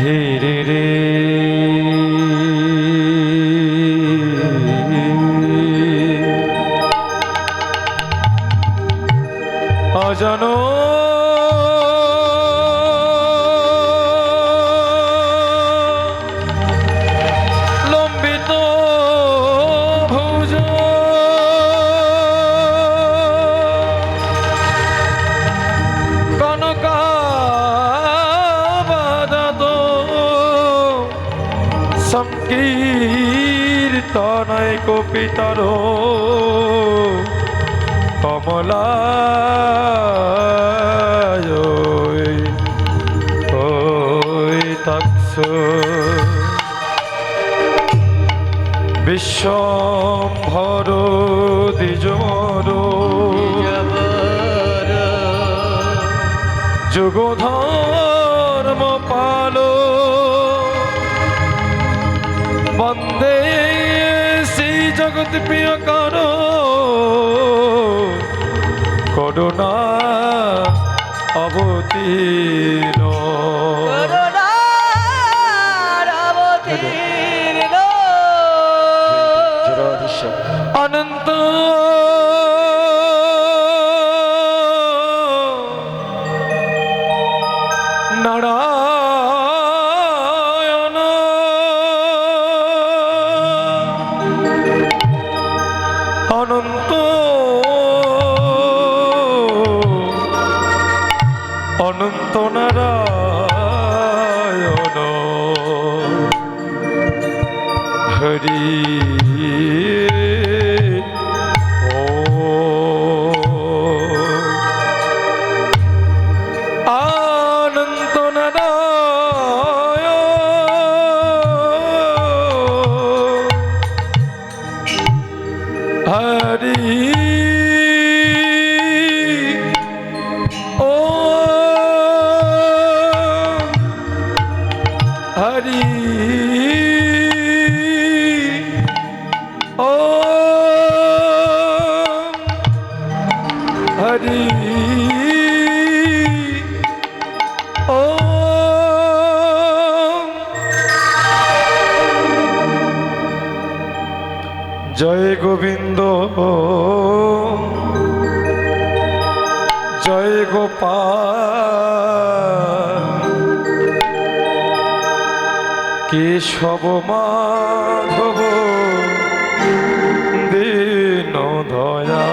ধীরে রে সংকীর্তনয় কপিতর। তৎস। বিশ্বম্ভর দ্বিজর। যুগধর্ম জগৎ প্রিয় করো। করুণা অবতীর্ণ। হরি জয় গোবিন্দ। জয় গোপাল। কেশব মাধব দীন দয়া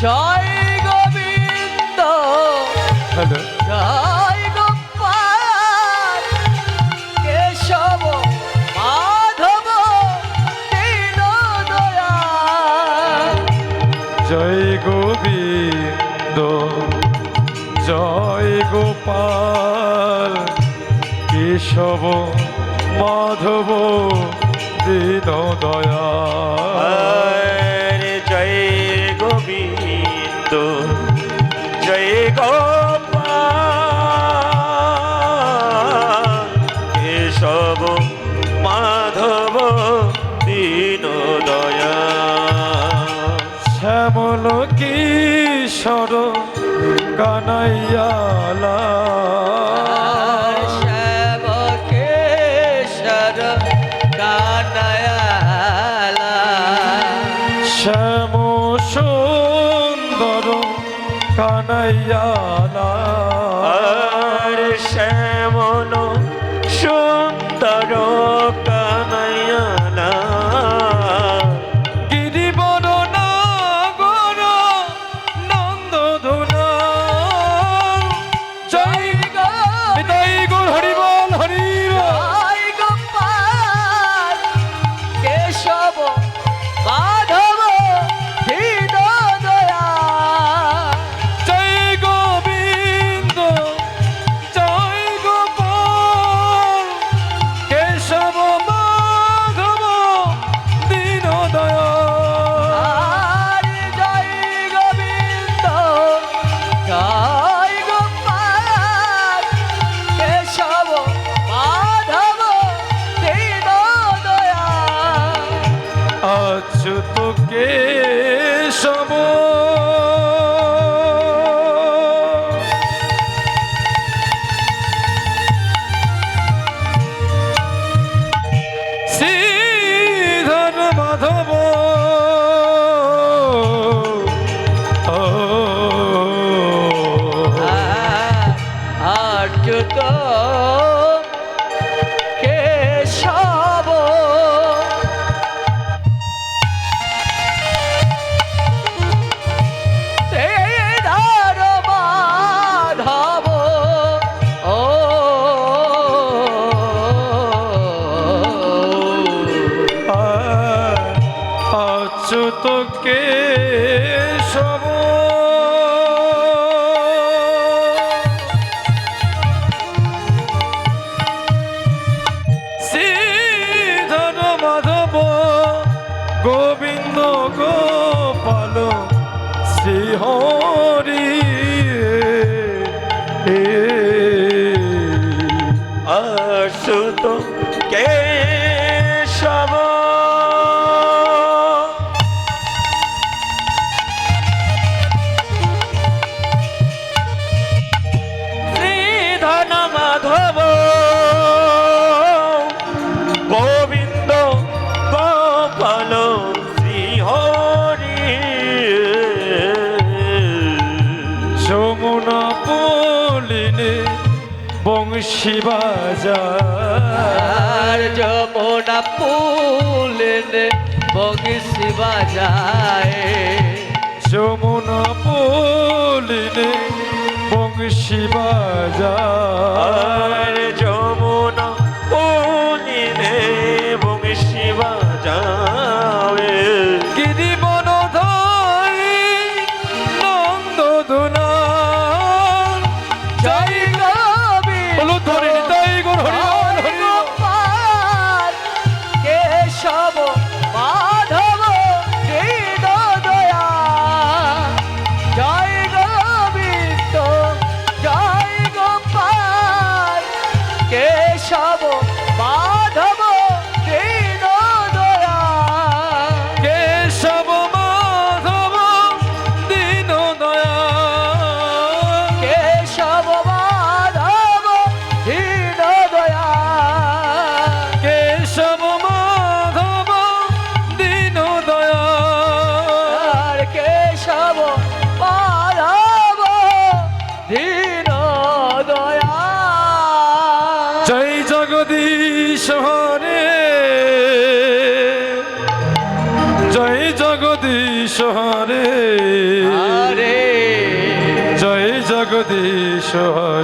জয় গোবিন্দ। হ্যালো। মাধব দীন দয়া জয় গোবিন্দ জয় কেশব মাধব দীন দয়া শ্যামল কিশোর কানাইয়ালা কানাইয়ালা গোপাল শ্রীহরি। বংশীবাজার যমুনা পুলেনে বংশীবাজায় যমুনা বগি শিবাজায়।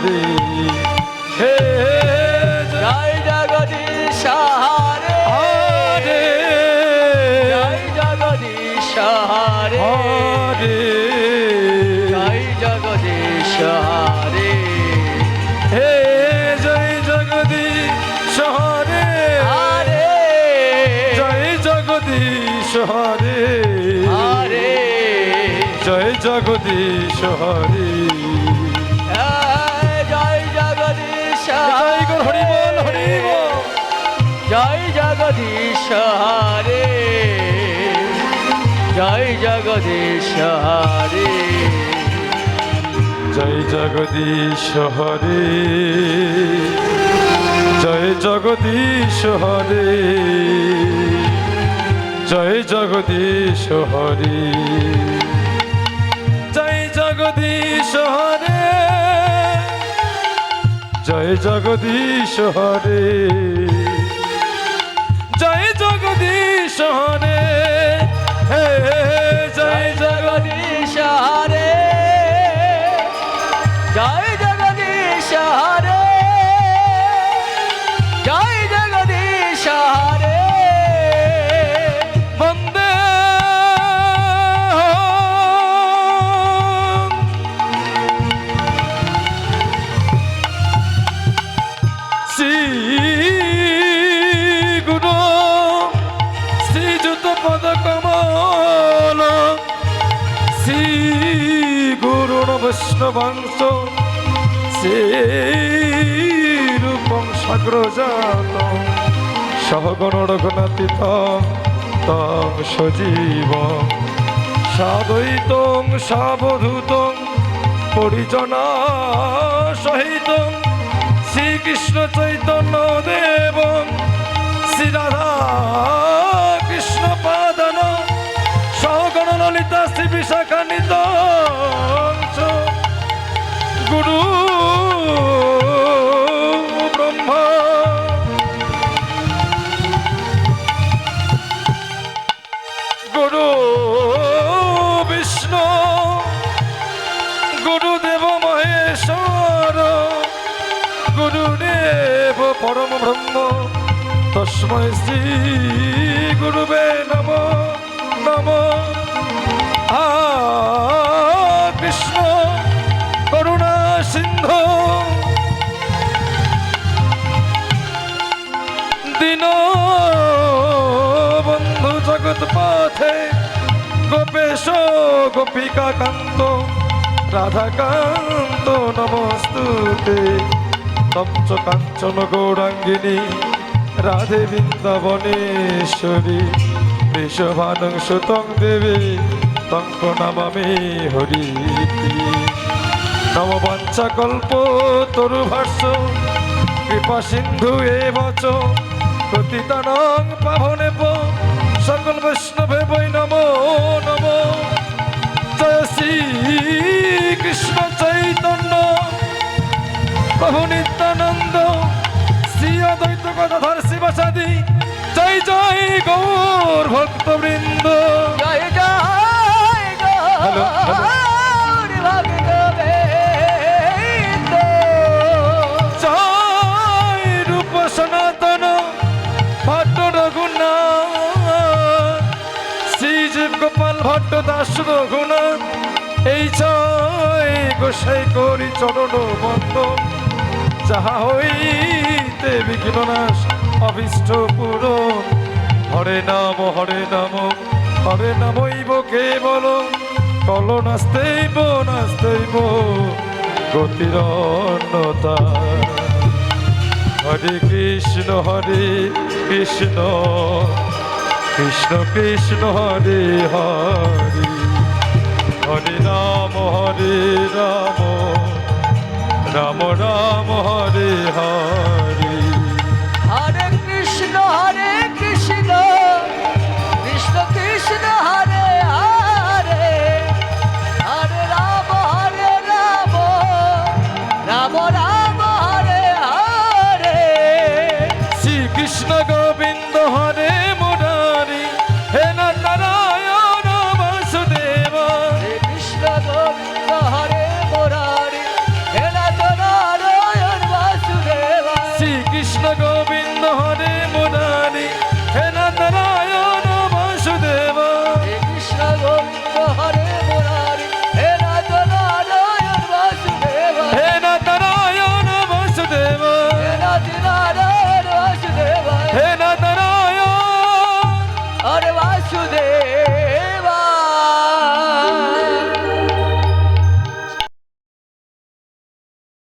হরে হে জয় জগদীশ হরে হরে। জয় জগদীশ হরে হরে। জয় জগদীশ হরে হে জয় জগদীশ হরে হরে। জয় জগদীশ হরে হরে। জয় জগদীশ হরে জগদীশ হরে জয় জগদীশ হরে জয় জগদীশ হরে জয় জগদীশ হরে জয় জগদীশ হরে জয় জগদীশ হরে জয় জগদীশ হরে জয় জগদীশ হরে। হে জয় জগদীশ হরে। জয় জগদীশ হরে। বৈষ্ণবাংশ রূপম সাগ্রজাত, সহগণ রঘুনাথিত তং সজীব। সাদৈতং সাবধূতং পরিজনা সহিত, শ্রীকৃষ্ণ চৈতন্য দেব। শ্রী রাধা কৃষ্ণ পাদন, সহগণ ললিতা শ্রী বিশাখানিত পরম ব্রহ্ম, তস্মৈ শ্রী গুরুবে নম নম। কৃষ্ণ, করুণা সিন্ধু। দিন বন্ধু জগৎ পথে, গোপেশ গোপিকা কান্ত রাধাকান্ত নমস্তুতে। তপ্ত কাঞ্চন গৌরাঙ্গিনী, রাধে বৃন্দাবনেশ্বরী বিশ্বভানং সুতং দেবী, তং প্রণামামি হরি নববাঞ্ছাকল্প তরুভাষ্য, কৃপা সিন্ধু এবচ পতিতানং পাবনে সকল বৈষ্ণবে বৈ নম প্রভু নিত্যানন্দ শ্রী অদ্বৈত কথাধর শিবসাদি জয় জয় গৌর ভক্তবৃন্দ। জয় জয় হ্যালো। জয় রূপ সনাতন ভট্ট রঘুনাথ। শ্রীজীব গোপাল ভট্ট দাস রঘুনাথ এই জয় গোসাই করি চরণ বন্দন যাহা হইতে বিঘ্ন নাশ অভিষ্ট পূরণ। হরে নাম হরে নাম, হরে নামইব কেবল। কল নাস্তেইব নাস্তেইব গতির অন্যতা হরে কৃষ্ণ হরে কৃষ্ণ কৃষ্ণ কৃষ্ণ, হরে হরে। হরে রাম হরে রাম রাম রাম হরে হরে।